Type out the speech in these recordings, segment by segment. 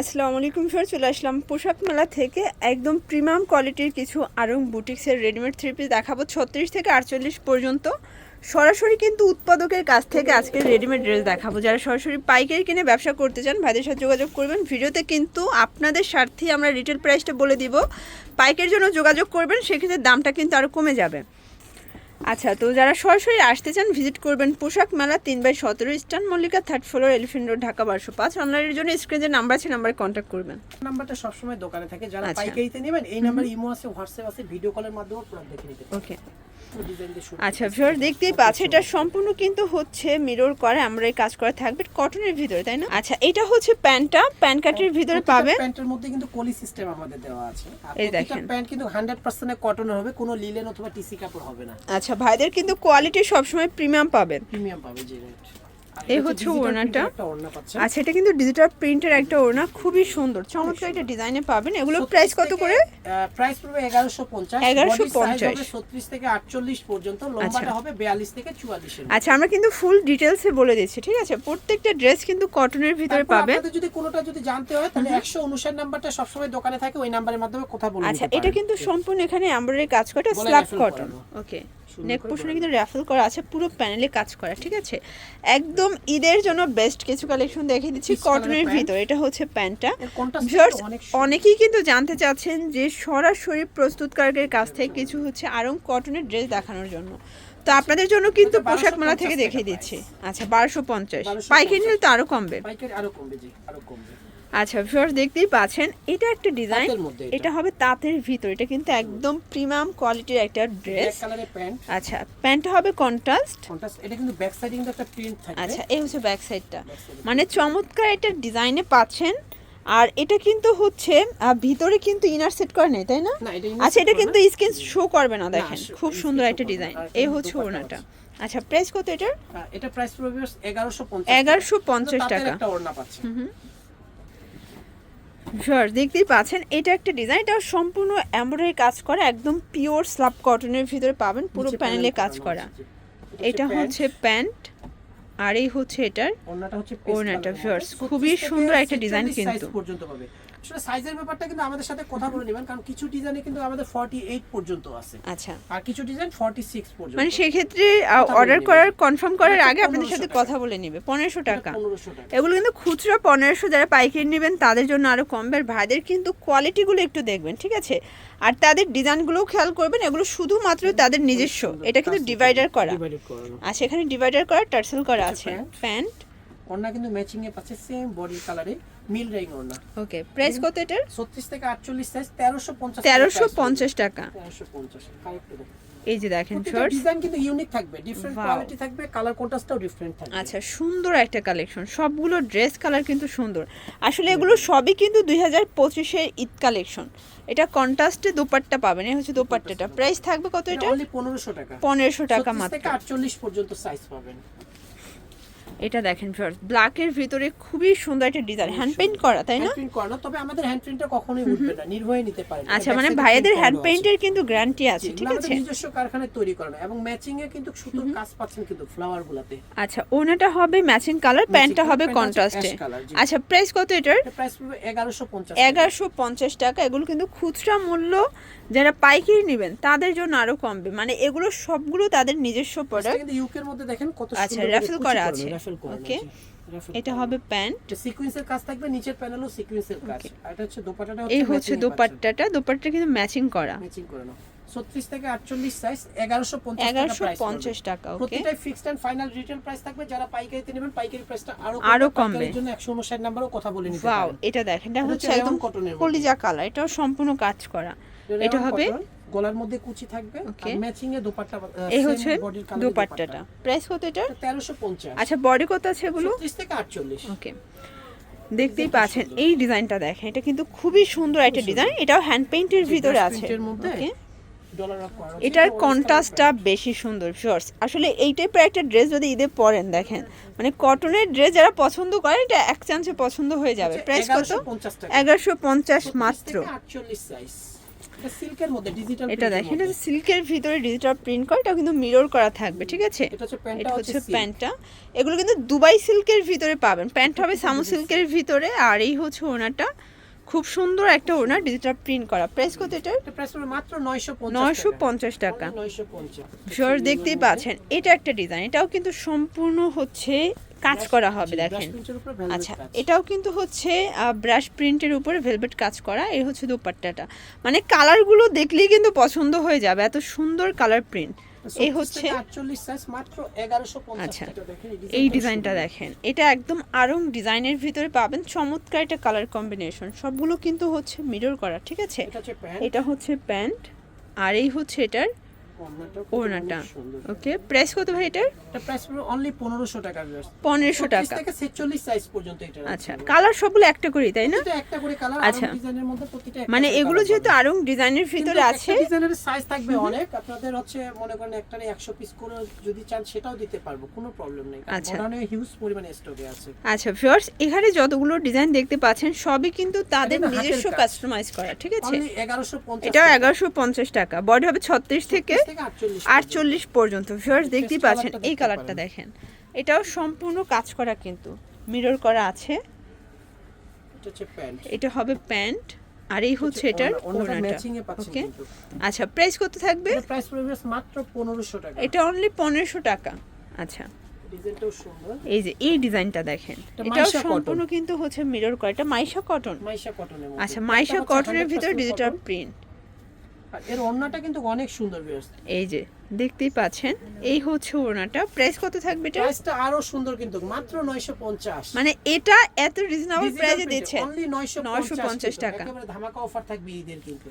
আসসালামু আলাইকুম স্যার চলে আসলাম পোশাক মেলা থেকে। একদম প্রিমিয়াম কোয়ালিটির কিছু আরং বুটিক্সের রেডিমেড থ্রি পিস দেখাবো, ছত্রিশ থেকে আটচল্লিশ পর্যন্ত। সরাসরি কিন্তু উৎপাদকের কাছ থেকে আজকে রেডিমেড ড্রেস দেখাবো। যারা সরাসরি পাইকারি কিনে ব্যবসা করতে চান, ভাইদের সাথে যোগাযোগ করবেন। ভিডিওতে কিন্তু আপনাদের স্বার্থেই আমরা রিটেল প্রাইসটা বলে দিব। পাইকারির জন্য যোগাযোগ করবেন, সেক্ষেত্রে দামটা কিন্তু আরও কমে যাবে। আচ্ছা তো যারা সরাসরি আসতে চান ভিজিট করবেন পোশাক মেলা তিন বাই সতেরো eastern Mallika third floor elephant road Dhaka বারশো পাঁচ। অনলাইনের জন্য স্ক্রিনে যে নাম্বার আছে নাম্বারে কন্ট্যাক্ট করবেন। নাম্বারটা সবসময় দোকানে থাকে। যারা আচ্ছা। পাইকারিতে নেবেন এই নাম্বার ইমো আছে হোয়াটসঅ্যাপ আছে ভিডিও কলের মাধ্যমে প্রোডাক্ট দেখে নিতে ওকে আচ্ছা ভিউয়ার দেখতেই পাচ্ছে এটা সম্পূর্ণ কিন্তু হচ্ছে মিরর করে আমরা এই কাজ করা থাকবে কটনের ভিতরে তাই না? আচ্ছা এটা হচ্ছে প্যান্টটা প্যান্ট কাটের ভিতরে পাবে প্যান্টের মধ্যে কিন্তু কলি সিস্টেম আমাদের দেওয়া আছে। এই দেখেন। প্যান্ট কিন্তু 100% এ কটনের হবে কোনো লিলেন অথবা টিসি কাপড় হবে না। আচ্ছা ভাইদের কিন্তু কোয়ালিটি সবসময় প্রিমিয়াম পাবেন। প্রিমিয়াম পাবে জি রাইট এই হচ্ছে ওড়নাটা। আচ্ছা এটা কিন্তু ডিজিটাল প্রিন্টের একটা ওড়না খুবই সুন্দর চমৎকার একটা ডিজাইনে পাবেন। এগুলো প্রাইস কত করে? প্রাইস পড়বে 1150 1150 হবে 36 থেকে 48 পর্যন্ত লম্বাটা আচ্ছা। হবে 42 থেকে 44 এর আচ্ছা আমরা কিন্তু ফুল ডিটেলসে বলে দিচ্ছি ঠিক আছে? প্রত্যেকটা ড্রেস কিন্তু কটনের ভিতরে পাবেন। আপনাদের যদি কোনোটা যদি জানতে হয় তাহলে 159 নাম্বারটা সবসময় দোকানে থাকে ওই নাম্বারের মাধ্যমে কথা বলে আচ্ছা এটা কিন্তু সম্পূর্ণ এখানে এমব্রয়ডারি কাজ করা স্ল্যাব কটন ওকে নেক পোর্শনে কিন্তু র্যাফেল করা আছে পুরো প্যানেলে কাজ করা ঠিক আছে? একদম ঈদের জন্য বেস্ট কিছু কালেকশন দেখিয়ে দিচ্ছি কটনের ভিতর এটা হচ্ছে প্যান্টটা। অনেকেই কিন্তু জানতে চাচ্ছেন যে সরাসরি প্রস্তুতকারকের কাছ থেকে কিছু হচ্ছে আরং কটনের ড্রেস দেখানোর জন্য। তো আপনাদের জন্য কিন্তু পোশাক মেলা থেকে দেখিয়ে দিচ্ছি। আচ্ছা বারোশো পঞ্চাশ। 1250 পাইকারি নিলে তো আরও কমবে। পাইকারি আরও কমবে জি আরও কমবে। আচ্ছা ভিউয়ার্স দেখতেই পাচ্ছেন এটা একটা ডিজাইন এটা। এটা হবে তাঁতের ভিতর এটা কিন্তু একদম প্রিমিয়াম কোয়ালিটির একটা ড্রেস আচ্ছা প্যান্টটা হবে কন্ট্রাস্ট এটা কিন্তু ব্যাক সাইডে কিন্তু একটা প্রিন্ট থাকবে। আচ্ছা এই হচ্ছে ব্যাক সাইডটা মানে চমৎকার একটা ডিজাইনে পাচ্ছেন। আর এটা কিন্তু হচ্ছে ভিতরে কিন্তু ইনার সেট করে নেই তাই না? আচ্ছা এটা কিন্তু স্কিন শো করবে না দেখেন। খুব সুন্দর একটা ডিজাইন এই হচ্ছে ওড়নাটা। আচ্ছা প্রাইস কত এটার? এটা প্রাইস পড়বে 1150 1150 কিন্তু টাকা। একটা ওড়না পাচ্ছেন দেখতেই পাচ্ছেন এটা একটা ডিজাইন এটা সম্পূর্ণ এমব্রয়ডারি কাজ করা একদম পিওর স্লাব কটনের ভিতরে পাবেন পুরো প্যানেলে কাজ করা। এটা হচ্ছে প্যান্ট আর এই হচ্ছে এটার ওনাটা ভিউয়ার্স খুবই সুন্দর একটা ডিজাইন কিন্তু। পর্যন্ত পাবে। আসলে সাইজের ব্যাপারটা কিন্তু আমাদের সাথে কথা বলে নেবেন কারণ কিছু ডিজাইনে কিন্তু আমাদের 48 পর্যন্ত আছে। আচ্ছা। আর কিছু ডিজাইন 46 পর্যন্ত। মানে সেক্ষেত্রে কথা অর্ডার করার কনফার্ম করার আগে আপনাদের সাথে কথা বলে নেবে। পনেরোশো টাকা। 1500 টাকা। এগুলো কিন্তু খুচরা পনেরোশো যারা পাইকারি নেবেন তাদের জন্য আরও কমবে আর ভাইদের কিন্তু কোয়ালিটিগুলো একটু দেখবেন ঠিক আছে? আর তাদের ডিজাইনগুলোও খেয়াল করবেন এগুলো শুধুমাত্র তাদের নিজস্ব। এটা কিন্তু ডিভাইডার করা। আর সেখানে ডিভাইডার করা টার্সেল করা আছে। প্যান্ট ওড়না কিন্তু ম্যাচিং এ পাচ্ছে সেম বডি কালারে মিল রেইং ওড়না। ওকে প্রাইস কত এটার? 36 থেকে 48 সাইজ 1350 তেরোশো পঞ্চাশ টাকা। 1350 কারেক্ট এই যে দেখেন শর্টস ডিজাইন কিন্তু ইউনিক থাকবে ডিফারেন্ট কোয়ালিটি থাকবে কালার কন্ট্রাস্টটাও ডিফারেন্ট থাকবে। আচ্ছা সুন্দর একটা কালেকশন সবগুলো ড্রেস কালার কিন্তু সুন্দর। আসলে এগুলো সবই কিন্তু দুই হাজার পঁচিশের ঈদ কালেকশন এটা কন্ট্রাস্টে দোপাট্টা পাবেন এই হচ্ছে দোপাট্টাটা। প্রাইস থাকবে কত এটা অনলি 1500 টাকা। পনেরোশো টাকা 36 মাত্র। থেকে 48 পর্যন্ত সাইজ পাবেন। এটা দেখেন ফ্রেন্ডস ব্ল্যাকের ভিতরে খুবই সুন্দর একটা ডিজাইন হ্যান্ড পেইন্ট করা তাই না? হ্যান্ড প্রিন্ট করানো তবে আমাদের হ্যান্ড প্রিন্টটা কখনোই উঠবে না নির্ভয়ে নিতে পারেন আচ্ছা মানে ভাইয়াদের হ্যান্ড পেইন্টের কিন্তু গ্যারান্টি আছে ঠিক আমাদের আছে? নিজস্ব কারখানায় তৈরি করানো এবং ম্যাচিং এ কিন্তু সুতোর কাজ পাচ্ছেন কিন্তু ফ্লাওয়ার গুলাতে। আচ্ছা ওনাটা হবে ম্যাচিং কালার প্যান্টটা হবে কন্ট্রাস্টে। আচ্ছা প্রাইস কত এটার? এটা প্রাইস পড়বে 1150 এগারোশো পঞ্চাশ টাকা এগুলো কিন্তু খুচরা মূল্য যারা পাইকারি নেবেন তাদের জন্য আরও কমবে। মানে এগুলো সবগুলো তাদের নিজস্ব প্রোডাক্ট কিন্তু ইউকের মধ্যে দেখেন কত সুন্দর আচ্ছা, raffle করা আছে। রাফেল করা. রাফেল এটা হবে প্যান্ট। সিকোয়েন্সের কাজ থাকবে নিচের প্যানেলও সিকোয়েন্সের কাজ। আর এটা হচ্ছে দোপাট্টাটা এই হচ্ছে দোপাট্টাটা। দোপাট্টা কিন্তু ম্যাচিং করা। ম্যাচিং করে নাও। 36 থেকে 48 সাইজ 1150 টাকা এগারোশো পঞ্চাশ টাকা okay প্রতিটাই fixed and final retail price থাকবে। যারা পাইকারিতে নেবেন পাইকারি প্রাইসটা আরও আরও কমবে। জন্য 159 নাম্বারও কথা বলে নিতে ওয়াও এটা দেখেন। এটা হচ্ছে একদম মধ্যে। কলিজা কালার এটাও সম্পূর্ণ কাজ করা। এটা হবে গলার মধ্যে কুচি থাকবে আর ম্যাচিং এ দোপাট্টা এই হচ্ছে দোপাট্টাটা। প্রাইস কত এটা এটা 1350 আচ্ছা বডি কত আছে এগুলো 36 থেকে 48 ওকে দেখতেই পাচ্ছেন এই ডিজাইনটা দেখেন এটা কিন্তু খুবই সুন্দর একটা ডিজাইন এটাও হ্যান্ড পেইন্টের ভিতরে আছে। এর মধ্যে ওকে। এটার এটা কন্ট্রাস্টটা বেশি সুন্দর শর্টস আসলে এই টাইপের একটা ড্রেস যদি ঈদে পরেন দেখেন মানে কটনের ড্রেস যারা পছন্দ করে এটা এক চান্সে পছন্দ হয়ে যাবে। প্রাইস কত? এগারোশো পঞ্চাশ 36 মাত্র। থেকে 48 সাইজ এটা সিল্কের মধ্যে ডিজিটাল এটা দেখেন এটা সিল্কের ভিতরে ডিজিটাল প্রিন্ট করা এটা কিন্তু মিরর করা থাকবে ঠিক আছে? এটা হচ্ছে প্যান্টটা এগুলো কিন্তু দুবাই সিল্কের ভিতরে পাবেন। প্যান্ট হবে সামু সিল্কের ভিতরে আর এই হচ্ছে ওনাটা। খুব সুন্দর একটা ওনার ডিজিটাল প্রিন্ট করা। প্রাইস কত এটা প্রাইস মাত্র 950 নয়শো পঞ্চাশ টাকা। 950 শর দেখতেই পাচ্ছেন। এটা একটা ডিজাইন এটাও কিন্তু সম্পূর্ণ হচ্ছে কাজ করা হবে দেখেন। আচ্ছা এটাও কিন্তু হচ্ছে ব্রাশ প্রিন্টের উপরে ভেলভেট কাজ করা এই হচ্ছে দুপাট্টাটা। মানে কালারগুলো দেখলেই কিন্তু পছন্দ হয়ে যাবে এত সুন্দর কালার প্রিন্ট এই হচ্ছে 48 সাইজ মাত্র 1150 আচ্ছা এই ডিজাইনটা দেখেন এটা একদম আরং ডিজাইনের ভিতরে পাবেন চমৎকার একটা কালার কম্বিনেশন সবগুলো কিন্তু হচ্ছে মিরর করা ঠিক আছে? এটা হচ্ছে প্যান্ট আর এই হচ্ছে এটার ওড়নাটা। ওকে প্রাইস কত ভাই এটার? এটা প্রাইস অনলি 1500 টাকা পনেরোশো টাকা। থেকে 46 সাইজ পর্যন্ত এটা আচ্ছা কালার সবগুলো একটা করেই তাই না? একটা করে কালার আচ্ছা। ডিজাইনের মধ্যে প্রতিটা মানে এগুলো যেহেতু। আরং ডিজাইনের ভিতরে আছে। ডিজাইনের সাইজ থাকবে অনেক। আপনাদের হচ্ছে মনে করেন একটারে 100 পিস করে যদি চান সেটাও দিতে পারব কোনো প্রবলেম নেই। আচ্ছা। হিউজ পরিমাণে স্টকে আছে। আচ্ছা ভিউয়ার্স এখানে যতগুলো ডিজাইন দেখতে পাচ্ছেন সবই কিন্তু তাদের নিজস্ব কাস্টমাইজ করা ঠিক আছে? 1150 এটাও এগারোশো পঞ্চাশ টাকা। বডি হবে ছত্রিশ থেকে থেকে 48 আটচল্লিশ পর্যন্ত। ভিউয়ার্স দেখতেই পাচ্ছেন এই কালারটা দেখেন। এটাও সম্পূর্ণ কাজ করা কিন্তু। মিরর করা আছে। এটা প্যান্ট। এটা হবে প্যান্ট আর এই হচ্ছে এটার ওকে আচ্ছা প্রাইস কত থাকবে? প্রাইস মাত্র 1500 টাকা। এটা অনলি পনেরোশো টাকা। আচ্ছা। এই যে এই ডিজাইনটা দেখেন। এটা এটাও সম্পূর্ণ কিন্তু হচ্ছে মিরর করা। এটা মাইশা কটন মাইশা মধ্যে। আচ্ছা মাইশা কটনের 100% ভিতরে ডিজিটাল প্রিন্ট আর এর ওড়নাটা কিন্তু অনেক সুন্দর বেশ এই যে দেখতেই পাচ্ছেন এই হচ্ছে ওড়নাটা। প্রাইস কত থাকবে এটা? প্রাইসটা আরও সুন্দর কিন্তু মাত্র 950 মানে এটা এত রিজনেবল প্রাইসে দিচ্ছেন। অনলি 950 950 টাকা। একেবারে ধামাকা অফার থাকবে ঈদের কিন্তু।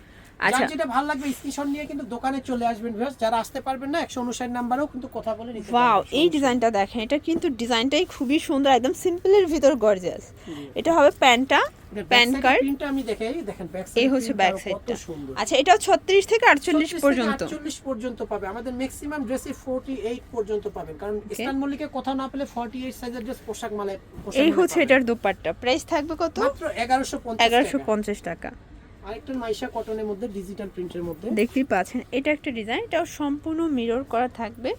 আচ্ছা। যেটা ভালো লাগবে স্ক্রিনশট নিয়ে কিন্তু দোকানে চলে আসবেন ভিউয়ার্স যারা আসতে পারবেন না 159 নাম্বারেও কিন্তু কথা বলে নিতে ওয়াও এই ডিজাইনটা দেখেন এটা কিন্তু ডিজাইনটাই খুবই সুন্দর একদম সিম্পলের ভিতর গর্জিয়াস এটা হবে প্যান্টটা প্যান কার্ড প্রিন্টটা আমি দেখাই দেখেন ব্যাক এই হচ্ছে ব্যাক সাইডটা আচ্ছা এটাও 36 থেকে 48 পর্যন্ত। 48 পর্যন্ত পাবে। আমাদের ম্যাক্সিমাম ড্রেসে 48 পর্যন্ত পাবেন। কারণ মল্লিকে কোথাও না পেলে 48 সাইজের ড্রেস পোশাক মালে এই হচ্ছে এটার দোপাট্টা। প্রাইস থাকবে কত? মাত্র 1150 1150 1150 টাকা। আরেকটা মাইশা কটনের মধ্যে ডিজিটাল প্রিন্টের মধ্যে। দেখতেই পাচ্ছেন এটা একটা ডিজাইন এটাও সম্পূর্ণ মিরর করা থাকবে।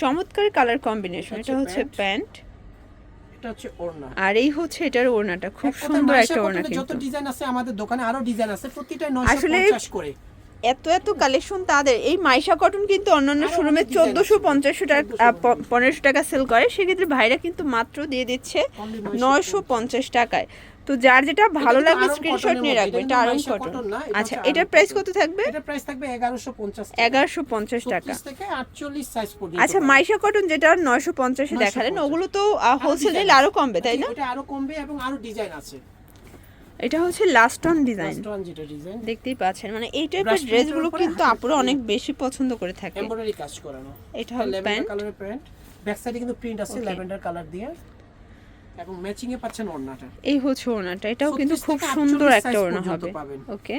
চমৎকার কালার কম্বিনেশন এটা হচ্ছে প্যান্ট এটা হচ্ছে ওড়না। আর এই হচ্ছে এটার ওড়নাটা খুব সুন্দর একটা ওড়না কিন্তু যত ডিজাইন আছে আমাদের দোকানে আরও ডিজাইন আছে প্রতিটা আসলে 950 করে। এত এত কালেকশন তাদের। এই মাইশা কটন কিন্তু অন্যান্য শোরুমে চোদ্দোশো পঞ্চাশশো টাকা 1450 পনেরোশো টাকা সেল করে। সেক্ষেত্রে ভাইরা কিন্তু মাত্র দিয়ে দিচ্ছে নয়শো পঞ্চাশ। টাকায়। তো যার যেটা ভালো লাগবে স্ক্রিনশট নিয়ে রাখবে। এটা আরং কটন আচ্ছা এটার প্রাইস কত থাকবে? এটা প্রাইস থাকবে 1150 টাকা এগারোশো পঞ্চাশ টাকা। থেকে 48 সাইজ পর্যন্ত আচ্ছা মাইশা কটন যেটা নয়শো পঞ্চাশে 950 দেখালেন ওগুলো তো হোলসেল আরও কমবে তাই না? এটা আরও কমবে এবং আরও ডিজাইন আছে। এটা হচ্ছে লাস্ট অন ডিজাইন দেখতেই পাচ্ছেন। মানে এই টাইপের ড্রেস ড্রেসগুলো কিন্তু আপুরা অনেক বেশি পছন্দ করে থাকে। এমব্রয়ডারি কাজ করানো এটা হল প্যান্ট। কালারের প্যান্ট। ব্যাক সাইডে কিন্তু প্রিন্ট আছে. ল্যাভেন্ডার কালার দিয়ে। এবং ম্যাচিং এ পাচ্ছেন ওড়নাটা। এই হচ্ছে ওড়নাটা। এটাও কিন্তু খুব সুন্দর একটা ওড়না হবে। ওকে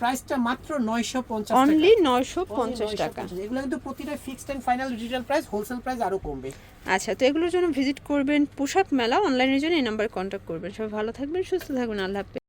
প্রাইসটা মাত্র 950 টাকা। অনলি নয়শো Only পঞ্চাশ। টাকা এগুলো কিন্তু প্রতিটা fixed and final retail price wholesale price আরও কমবে। আচ্ছা তো এগুলোর জন্য ভিজিট করবেন পোশাক মেলা অনলাইনের জন্য এই নাম্বারে কন্ট্যাক্ট করবেন। সবাই ভালো থাকবেন সুস্থ থাকবেন আল্লাহ হাফেজ।